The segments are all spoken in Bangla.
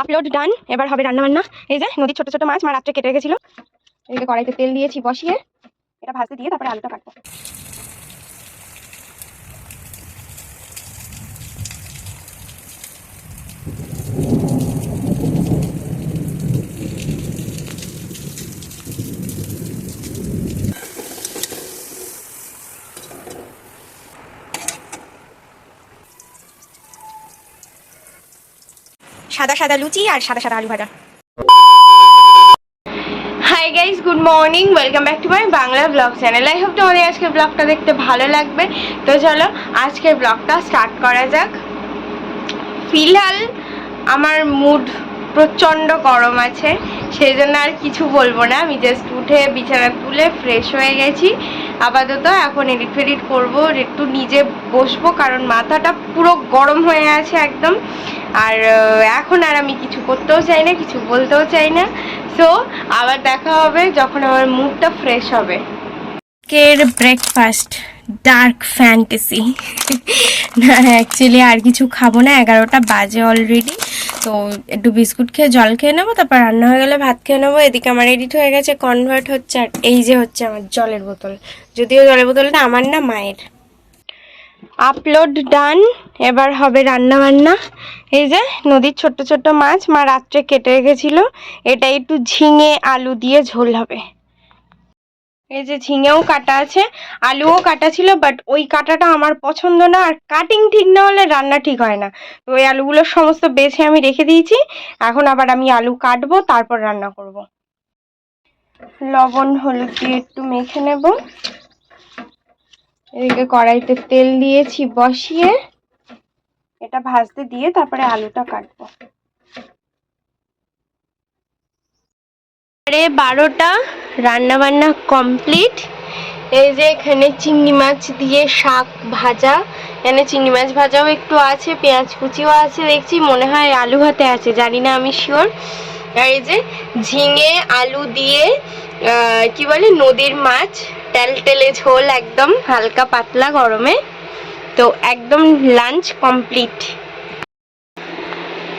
আপলোড ডান, এবার হবে রান্নাবান্না। এই যে, নদীর ছোট ছোট মাছ, মা রাত্রে কেটে রেখেছিল। এদিকে কড়াইতে তেল দিয়েছি বসিয়ে, এটা ভাজতে দিয়ে তারপরে আলুটা কাটবো। সাদা সাদা লুচি আর সাদা সাদা আলু ভাজা। Hi guys good morning welcome back to my Bangla vlog channel I hope তোমাদের আজকের ব্লগটা দেখতে ভালো লাগবে। তো চলো, আজকের ব্লগটা স্টার্ট করা যাক। ফিলহাল, আমার মুড প্রচণ্ড গরম আছে সেই জন্য আর কিছু বলব না। আমি জাস্ট উঠে বিছানা তুলে ফ্রেশ হয়ে গেছি। আপাতত এখন এডিট ফেডিট করব, একটু নিজে বসবো, কারণ মাথাটা পুরো গরম হয়ে আছে একদম। আর এখন আর আমি কিছু করতেও চাই না, কিছু বলতেও চাই না। সো আবার দেখা হবে যখন আমার মুডটা ফ্রেশ হবে। কের ব্রেকফাস্ট ডার্ক ফ্যান্টাসি না অ্যাকচুয়ালি আর কিছু খাব না, এগারোটা বাজে অলরেডি তো একটু বিস্কুট খেয়ে জল খেয়ে নেব, তারপর রান্না হয়ে গেলে ভাত খেয়ে নেব। এদিকে আমার এডিট হয়ে গেছে কনভার্ট হচ্ছে, আর এই যে হচ্ছে আমার জলের বোতল। যদিও জলের বোতলটা আমার না, মায়ের। আপলোড ডান এবার হবে রান্না বান্না এই যে নদীর ছোট্ট ছোট্ট মাছ, মা রাত্রে কেটে রেখেছিল। এটা একটু ঝিঙে, আলু দিয়ে ঝোল হবে। এই যে ঝিঙেও কাটা আছে, আলুও কাটা ছিল বাট ওই কাটাটা আমার পছন্দ না, আর কাটিং ঠিক না হলে রান্না ঠিক হয় না। তো ওই আলুগুলো সমস্ত বেছে আমি রেখে দিয়েছি, এখন আবার আমি আলু কাটবো, তারপর রান্না করব। লবণ, হলুদ দিয়ে একটু মেখে নেব। এদিকে কড়াইতে তেল দিয়েছি বসিয়ে। এটা ভাজতে দিয়ে তারপরে আলুটা কাটবো। সাড়ে বারোটা রান্না বান্না কমপ্লিট। এই যে এখানে চিংড়ি মাছ দিয়ে শাক ভাজা। এখানে চিংড়ি মাছ ভাজাও একটু আছে, পেঁয়াজ কুচিও আছে, দেখছি মনে হয় আলু ভাতে আছে, জানি না আমি শিওর আর এই যে ঝিঙে, আলু দিয়ে কি বলে, নদীর মাছ তেলে ঝোল একদম হালকা পাতলা গরমে। তো একদম lunch complete.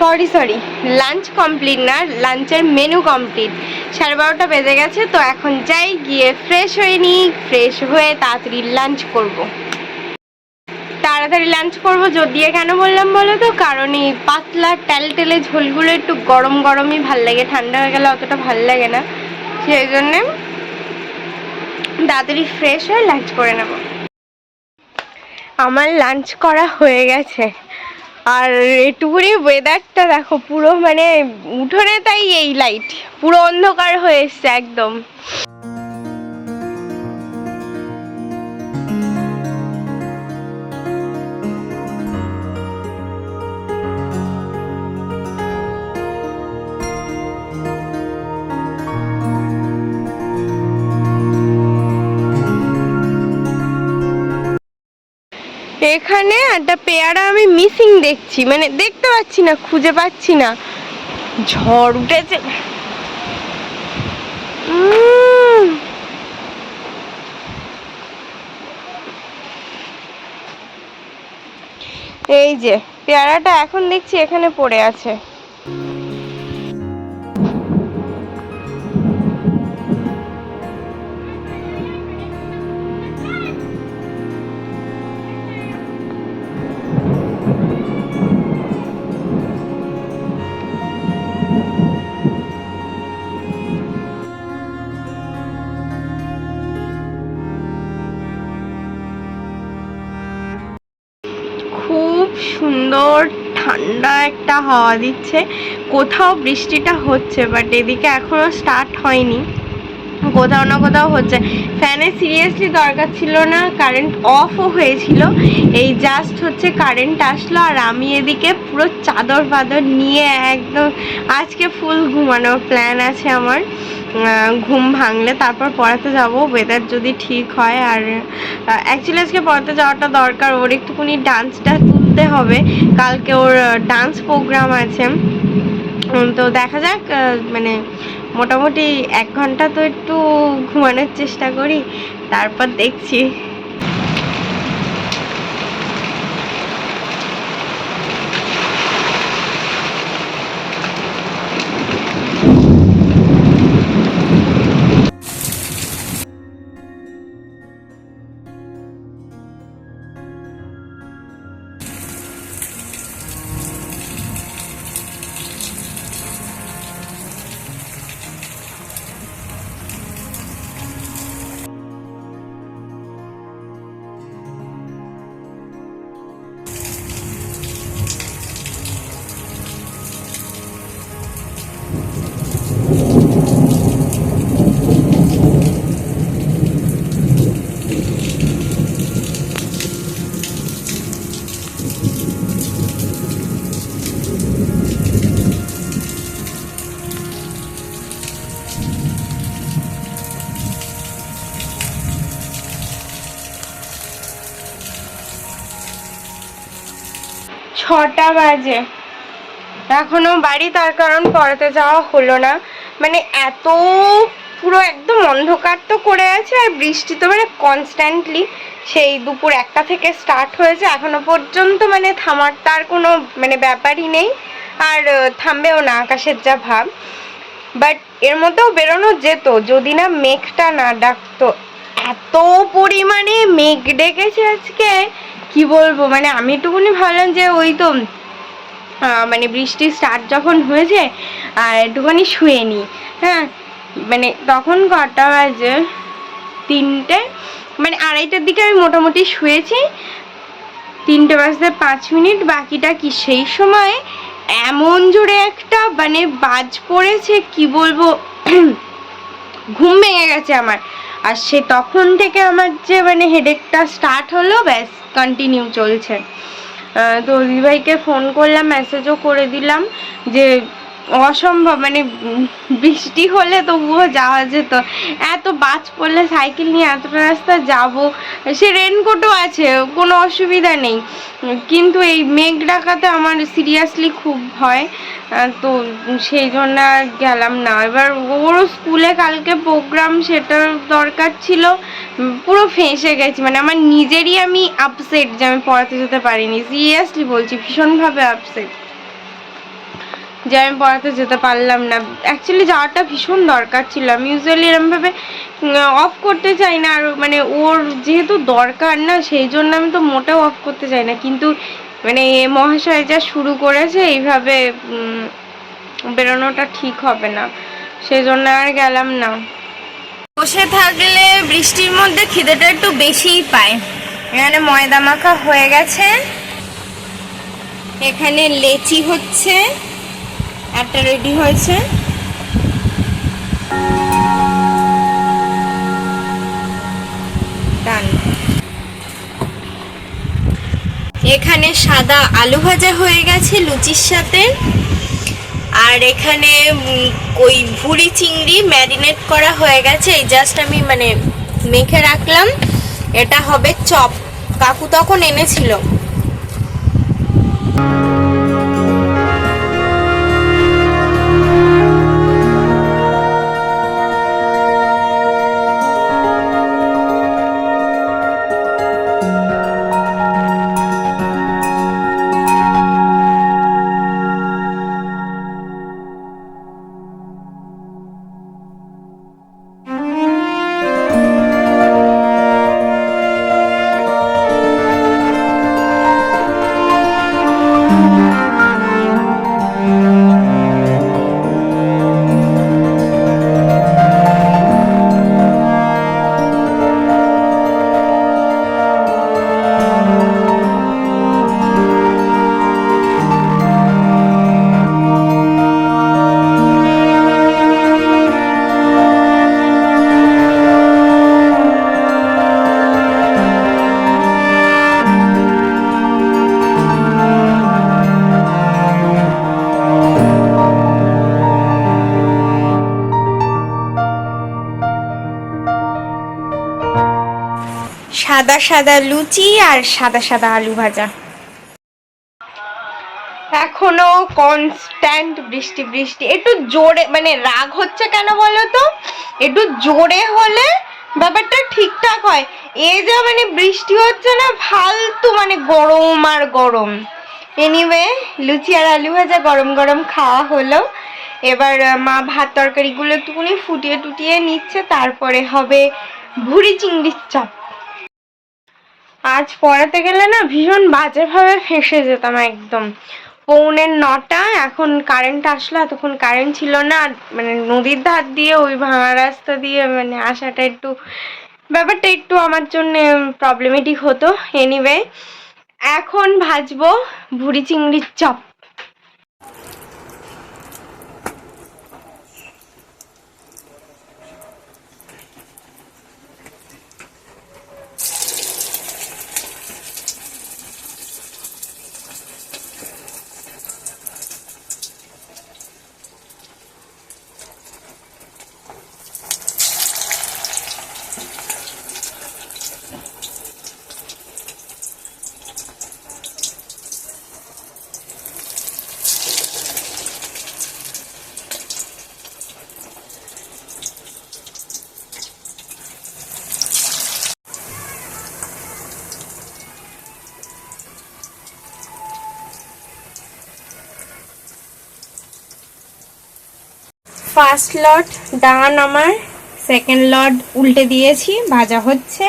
Sorry sorry. Lunch complete না, লাঞ্চের মেনু কমপ্লিট। সাড়ে বারোটা বেজে গেছে, তো এখন যাই, গিয়ে ফ্রেশ হয়ে নিই ফ্রেশ হয়ে তাড়াতাড়ি লাঞ্চ করব। তাড়াতাড়ি লাঞ্চ করব, যদিও কেন বললাম বলো তো? কারণ এই পাতলা টেলটেলে ঝোলগুলো একটু গরম গরমই ভালো লাগে, ঠান্ডা হয়ে গেলে অতটা ভালো লাগে না। সেই জন্যে তাড়াতাড়ি ফ্রেশ হয়ে লাঞ্চ করে নেব। আমার লাঞ্চ করা হয়ে গেছে। আর এটুকুনি ওয়েদারটা দেখো, পুরো মানে উঠোনে তাই এই লাইট পুরো অন্ধকার হয়ে এসছে একদম। এখানে একটা পেয়ারা আমি মিসিং দেখছি। মানে দেখতে পাচ্ছি না, খুঁজে পাচ্ছি না। ঝড় উঠেছে। এই যে, পেয়ারাটা এখন দেখছি এখানে পড়ে আছে। সুন্দর, ঠান্ডা একটা হাওয়া দিচ্ছে। কোথাও বৃষ্টিটা হচ্ছে বাট এদিকে এখনও স্টার্ট হয়নি। কোথাও না কোথাও হচ্ছে। ফ্যানে সিরিয়াসলি দরকার ছিল না কারেন্ট অফও হয়েছিল। এই জাস্ট হচ্ছে কারেন্ট আসলো, আর আমি এদিকে পুরো চাদর ফাদর নিয়ে একদম আজকে ফুল ঘুমানোর প্ল্যান আছে আমার। ঘুম ভাঙলে তারপর পড়াতে যাব। ওয়েদার যদি ঠিক হয়, আর অ্যাকচুয়ালি আজকে পড়াতে যাওয়াটা দরকার। ওর একটুখানি ডান্সটা তুলতে হবে। কালকে ওর ডান্স প্রোগ্রাম আছে। তো দেখা যাক মানে মোটামুটি এক ঘণ্টা তো একটু ঘুমানোর চেষ্টা করি, তারপর দেখছি। ছটা বাজে। এখনও বাড়ি তার কারণ পড়াতে যাওয়া হলো না। মানে এত পুরো একদম অন্ধকার তো করে আছে আর বৃষ্টি তো মানে কনস্ট্যান্টলি সেই দুপুর একটা থেকে স্টার্ট হয়েছে। এখনও পর্যন্ত মানে থামার তার কোনো মানে ব্যাপারই নেই। আর থামবেও না আকাশের যা ভাব। বাট এর মধ্যেও বেরোনো যেত। যদি না মেঘটা না ডাকতো। এত পরিমাণে মেঘ ডেকেছে আজকে। কি বলব? মানে আমি একটুকুনি ভাবলাম যে ওই তো মানে বৃষ্টি স্টার্ট যখন হয়েছে, আর একটুখানি শুয়ে নি হ্যাঁ? মানে তখন কটা বাজে? তিনটে? মানে আড়াইটার দিকে আমি মোটামুটি শুয়েছি। তিনটে বাজতে পাঁচ মিনিট, বাকিটা কি সেই সময়? এমন জোরে একটা মানে বাজ পড়েছে, কি বলব? ঘুম ভেঙে গেছে আমার। আর সে তখন থেকে আমার যে মানে হেডেকটা স্টার্ট হলো, ব্যাস কন্টিনিউ চলছে। তো তো ভাইকে ফোন করলাম মেসেজও করে দিলাম যে অসম্ভব মানে বৃষ্টি হলে তবুও যাওয়া যেত। এত বাজ পড়লে সাইকেল নিয়ে এতটা রাস্তা যাব, সে রেনকোটও আছে, কোনো অসুবিধা নেই। কিন্তু এই মেঘ ডাকাতে আমার সিরিয়াসলি খুব ভয় তো সেই জন্য আর গেলাম না। এবার ওরও স্কুলে কালকে প্রোগ্রাম সেটার দরকার ছিল, পুরো ফেঁসে গেছি। মানে আমার নিজেরই আমি আপসেট যে আমি পড়াতে যেতে পারিনি। সিরিয়াসলি বলছি, ভীষণভাবে আপসেট যে আমি পড়াতে যেতে পারলাম না। অ্যাকচুয়ালি যাওয়াটা ভীষণ দরকার ছিল। আমি ইউজুয়ালি এরমভাবে অফ করতে চাই না। আর মানে ওর যেহেতু দরকার না, সেই জন্য আমি তো মোটেও অফ করতে চাই না। কিন্তু মানে এ মহাশয় যা শুরু করেছে, এইভাবে বেরোনোটা ঠিক হবে না। সেই জন্য আর গেলাম না। বসে থাকলে বৃষ্টির মধ্যে খিদেটা একটু বেশিই পায়। এখানে ময়দা মাখা হয়ে গেছে। এখানে লেচি হচ্ছে। একটা রেডি হয়েছে. এখানে সাদা আলু ভাজা হয়ে গেছে লুচির সাথে। আর এখানে ওই ভুড়ি চিংড়ি ম্যারিনেট করা হয়ে গেছে। এই জাস্ট আমি মানে মেখে রাখলাম। এটা হবে চপ। কাকু তখন এনেছিল। সাদা লুচি আর সাদা সাদা আলু ভাজা। এখনও কনস্ট্যান্ট বৃষ্টি বৃষ্টি। একটু জোরে মানে রাগ হচ্ছে কেন বলো তো? একটু জোরে হলে ব্যাপারটা ঠিকঠাক হয়। এ যে মানে বৃষ্টি হচ্ছে না, ফালতু মানে গরম আর গরম। এনিওয়ে লুচি আর আলু ভাজা গরম গরম খাওয়া হলো। এবার মা ভাত তরকারিগুলো একটুকুনি ফুটিয়ে টুটিয়ে নিচ্ছে, তারপরে হবে ভুড়ি চিংড়ির চপ। আজ পড়াতে গেলে না ভীষণ বাজেভাবে ফেসে যেতাম একদম। পৌনে নটা, এখন কারেন্ট আসলো, এতক্ষণ কারেন্ট ছিল না মানে নদীর ধার দিয়ে, ওই ভাঙা রাস্তা দিয়ে মানে আসাটা একটু, ব্যাপারটা একটু আমার জন্য প্রবলেমেটিক হতো। এনিওয়ে এখন ভাজবো ভুড়ি চিংড়ির চপ। ফার্স্ট লট ডান আমার সেকেন্ড লট উল্টে দিয়েছি, ভাজা হচ্ছে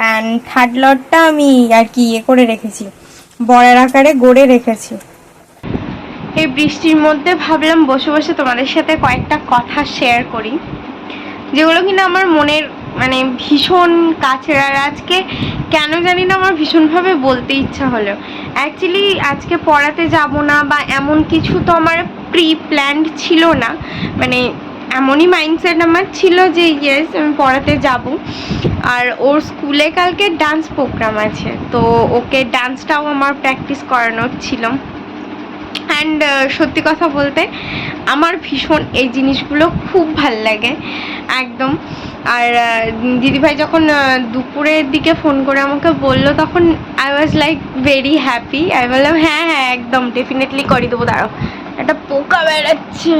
অ্যান্ড থার্ড লটটা আমি আর কি ইয়ে করে রেখেছি, বড়ের আকারে গড়ে রেখেছি। এই বৃষ্টির মধ্যে ভাবলাম বসে বসে তোমাদের সাথে কয়েকটা কথা শেয়ার করি, যেগুলো কিনা আমার মনের মানে ভীষণ কাছের, আর আজকে কেন জানি না আমার ভীষণভাবে বলতে ইচ্ছা হলো। অ্যাকচুয়ালি আজকে পড়াতে যাব না বা এমন কিছু তো আমার প্রি প্ল্যান্ড ছিল না। মানে এমনই মাইন্ডসেট আমার ছিল যে ইয়েস আমি পড়াতে যাব। আর ওর স্কুলে কালকে ডান্স প্রোগ্রাম আছে। তো ওকে ডান্সটাও আমার প্র্যাকটিস করানোর ছিল। অ্যান্ড সত্যি কথা বলতে আমার ভীষণ এই জিনিসগুলো খুব ভালো লাগে। একদম। আর দিদিভাই যখন দুপুরের দিকে ফোন করে আমাকে বলল, তখন I was like very happy আমি বললাম হ্যাঁ হ্যাঁ একদম ডেফিনেটলি করে দেবো, দাঁড়াও। একটা পোকা বেড়াচ্ছে।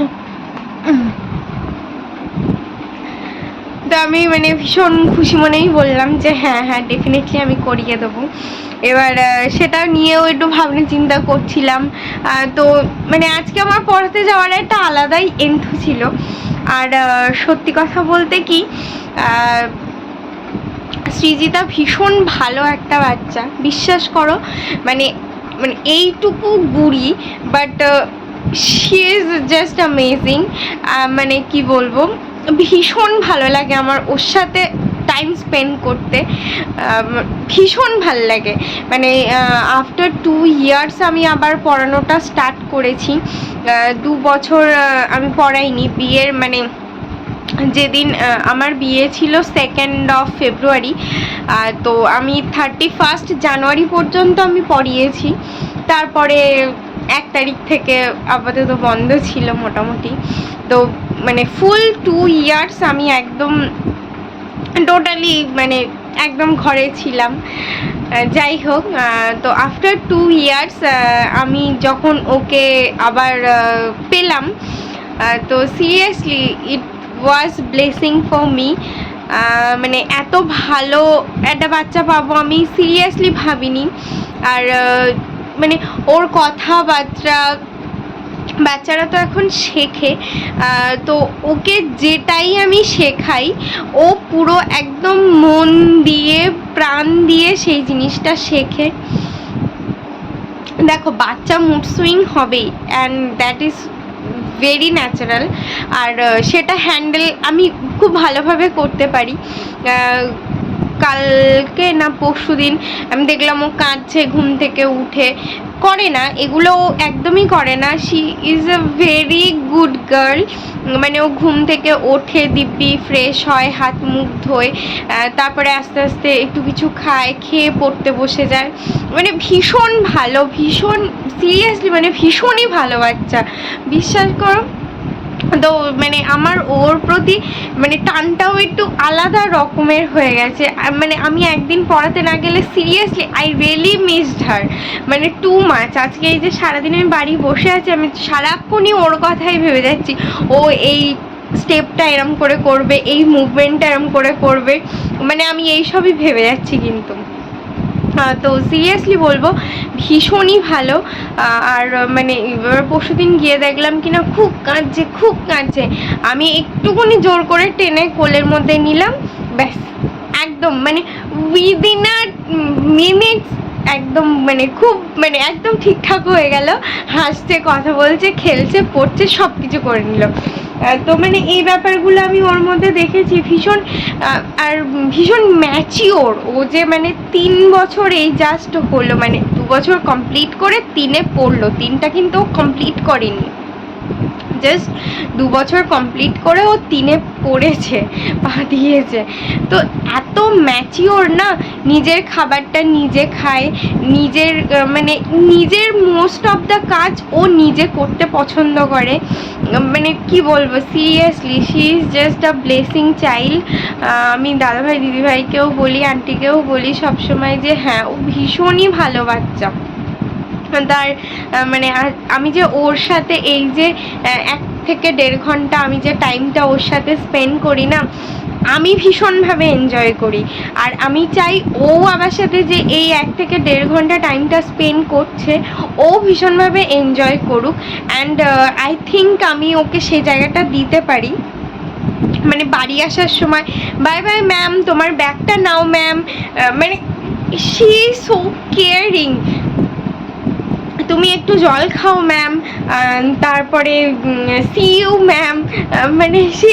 তো আমি মানে ভীষণ খুশি মনেই বললাম যে হ্যাঁ হ্যাঁ ডেফিনেটলি আমি করিয়ে দেবো। এবার সেটা নিয়েও একটু ভাবনা চিন্তা করছিলাম। তো মানে আজকে আমার পড়াতে যাওয়ার একটা আলাদাই এন্থু ছিল। আর সত্যি কথা বলতে কি সৃজিতা ভীষণ ভালো একটা বাচ্চা। বিশ্বাস করো মানে মানে এইটুকু বুড়ি but she is just amazing মানে কি বলব? ভীষণ ভালো লাগে আমার ওর সাথে টাইম স্পেন্ড করতে। ভীষণ ভালো লাগে। মানে আফটার টু ইয়ার্স আমি আবার পড়ানোটা স্টার্ট করেছি। দু বছর আমি পড়াইনি। বিয়ের মানে যেদিন আমার বিয়ে ছিল সেকেন্ড অফ ফেব্রুয়ারি তো আমি থার্টি ফার্স্ট জানুয়ারি পর্যন্ত আমি পড়িয়েছি। তারপরে এক তারিখ থেকে আপাতত বন্ধ ছিল মোটামুটি। তো মানে ফুল টু ইয়ার্স আমি একদম টোটালি মানে একদম ঘরে ছিলাম। যাই হোক তো আফটার টু ইয়ার্স আমি যখন ওকে আবার পেলাম তো seriously it was blessing for me মানে এত ভালো একটা বাচ্চা পাবো আমি সিরিয়াসলি ভাবিনি। আর মানে ওর কথাবার্তা, বাচ্চারা তো এখন শেখে তো ওকে যেটাই আমি শেখাই, ও পুরো একদম মন দিয়ে, প্রাণ দিয়ে সেই জিনিসটা শেখে। দেখো, বাচ্চা মুড সুইং হবেই and that is very natural আর সেটা হ্যান্ডেল আমি খুব ভালোভাবে করতে পারি। কালকে না পরশু দিন আমি দেখলাম ও কাঁদছে, ঘুম থেকে উঠে। করে না, এগুলো একদমই করে না। She is a very good girl মানে ও ঘুম থেকে ওঠে, দিব্যি ফ্রেশ হয়, হাত মুখ ধোয় তারপরে আস্তে আস্তে একটু কিছু খায়, খেয়ে পড়তে বসে যায়। মানে ভীষণ ভালো, ভীষণ সিরিয়াসলি মানে ভীষণই ভালো বাচ্চা। বিশ্বাস করো তো মানে আমার ওর প্রতি মানে টানটাও একটু আলাদা রকমের হয়ে গেছে। মানে আমি একদিন পড়াতে না গেলে seriously I really missed her মানে টু মাচ আজকে এই যে সারাদিন আমি বাড়ি বসে আছি, আমি সারাক্ষণই ওর কথাই ভেবে যাচ্ছি। ও এই স্টেপটা এরম করে করবে, এই মুভমেন্টটা এরম করে করবে। মানে আমি এই সবই ভেবে যাচ্ছি কিন্তু। তো সিরিয়াসলি বলব, ভীষণই ভালো। আর মানে এবার পরশু দিন গিয়ে দেখলাম কিনা, খুব কাঁদছে খুব কাঁদছে। আমি একটুখানি জোর করে টেনে কোলের মধ্যে নিলাম, ব্যাস, একদম মানে উইদিন আ মিনিটস একদম মানে খুব মানে একদম ঠিকঠাক হয়ে গেল। হাসছে, কথা বলছে, খেলছে, পড়ছে সব কিছু করে নিল। তো মানে এই ব্যাপারগুলো আমি ওর মধ্যে দেখেছি। ভীষণ আর ভীষণ ম্যাচিওর ও যে মানে তিন বছর এই জাস্ট হলো মানে দু বছর কমপ্লিট করে তিনে পড়ল। তিনটা কিন্তু ও কমপ্লিট করেনি। জাস্ট দু বছর কমপ্লিট করে ও তিনে পড়েছে, পা দিয়েছে। তো এত ম্যাচিওর না নিজের খাবারটা নিজে খায়, নিজের মানে নিজের মোস্ট অফ দ্য কাজ ও নিজে করতে পছন্দ করে। মানে কি বলব seriously she is just a blessing child আমি দাদাভাই, দিদিভাইকেও বলি আন্টিকেও বলি সবসময় যে হ্যাঁ ও ভীষণই ভালো বাচ্চা। তার মানে আমি যে ওর সাথে এই যে এক থেকে দেড় ঘণ্টা আমি যে টাইমটা ওর সাথে স্পেন্ড করি না আমি ভীষণভাবে এনজয় করি। আর আমি চাই ও আমার সাথে যে এই এক থেকে দেড় ঘণ্টা টাইমটা স্পেন্ড করছে, ও ভীষণভাবে এনজয় করুক। অ্যান্ড আই থিঙ্ক আমি ওকে সেই জায়গাটা দিতে পারি। মানে বাড়ি আসার সময়, বাই বাই ম্যাম তোমার ব্যাগটা নাও ম্যাম মানে শি সো কেয়ারিং তুমি একটু জল খাও ম্যাম তারপরে সি ইউ ম্যাম মানে সে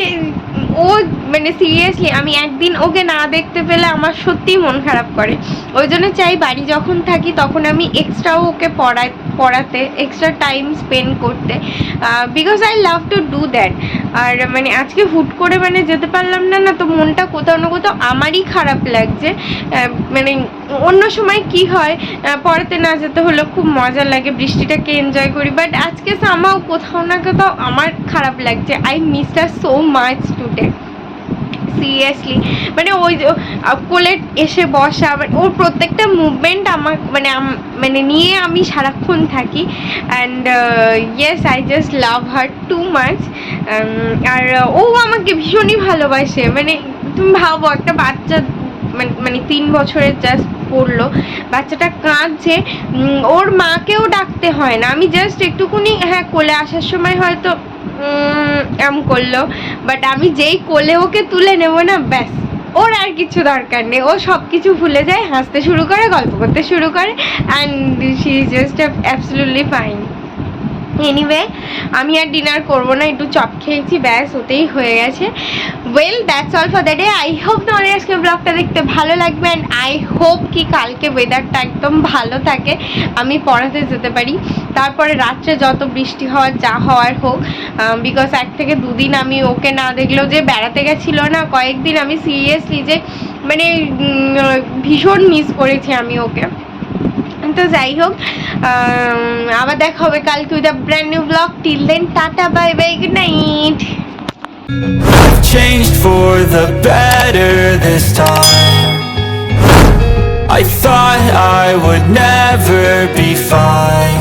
ও মানে সিরিয়াসলি আমি একদিন ওকে না দেখতে পেলে আমার সত্যিই মন খারাপ করে। ওই জন্য চাই বাড়ি যখন থাকি তখন আমি এক্সট্রাও ওকে পড়াই পড়াতে এক্সট্রা টাইম স্পেন্ড করতে। Because I love to do that আর মানে আজকে হুট করে মানে যেতে পারলাম না না তো মনটা কোথাও না কোথাও আমারই খারাপ লাগছে। মানে অন্য সময় কি হয় পড়াতে না যেতে হলে খুব মজা লাগে বৃষ্টিটাকে এনজয় করি বাট আজকে সামাও কোথাও না কোথাও আমার খারাপ লাগছে I miss her so much today seriously মানে ওই কোলে এসে বসা মানে ওর প্রত্যেকটা মুভমেন্ট আমার মানে মানে নিয়ে আমি সারাক্ষণ থাকি and yes I just love her too much আর ও আমাকে ভীষণই ভালোবাসে মানে তুমি ভাবো একটা বাচ্চা মানে মানে তিন বছরের জাস্ট পড়ল। বাচ্চাটা কাঁদছে। ওর মাকেও ডাকতে হয় না। আমি জাস্ট একটুকুনি হ্যাঁ কোলে আসার সময় হয়তো এম করল। বাট আমি যেই কোলে ওকে তুলে নেব না, ব্যাস। ওর আর কিছু দরকার নেই। ও সব কিছু ভুলে যায়, হাসতে শুরু করে, গল্প করতে শুরু করে and she is just absolutely fine anyway আমি আর ডিনার করব না, একটু চপ খেয়েছি, ব্যাস, ওতেই হয়ে গেছে। Well that's all for the day I hope তোমাদের আজকে ব্লগটা দেখতে ভালো লাগবে অ্যান্ড আই হোপ কি কালকে ওয়েদারটা একদম ভালো থাকে। আমি পড়াতে যেতে পারি। তারপরে রাত্রে যত বৃষ্টি হওয়ার, যা হওয়ার হোক বিকজ এক থেকে দুদিন আমি ওকে না দেখলেও যে বেড়াতে গেছিল না, কয়েকদিন আমি সিরিয়াসলি যে মানে ভীষণ মিস করেছি আমি ওকে। তো যাই হোক আবার দেখা হবে কালকে with brand new vlog till then tata bye bye good night changed for the better this time. I thought I would never be fine.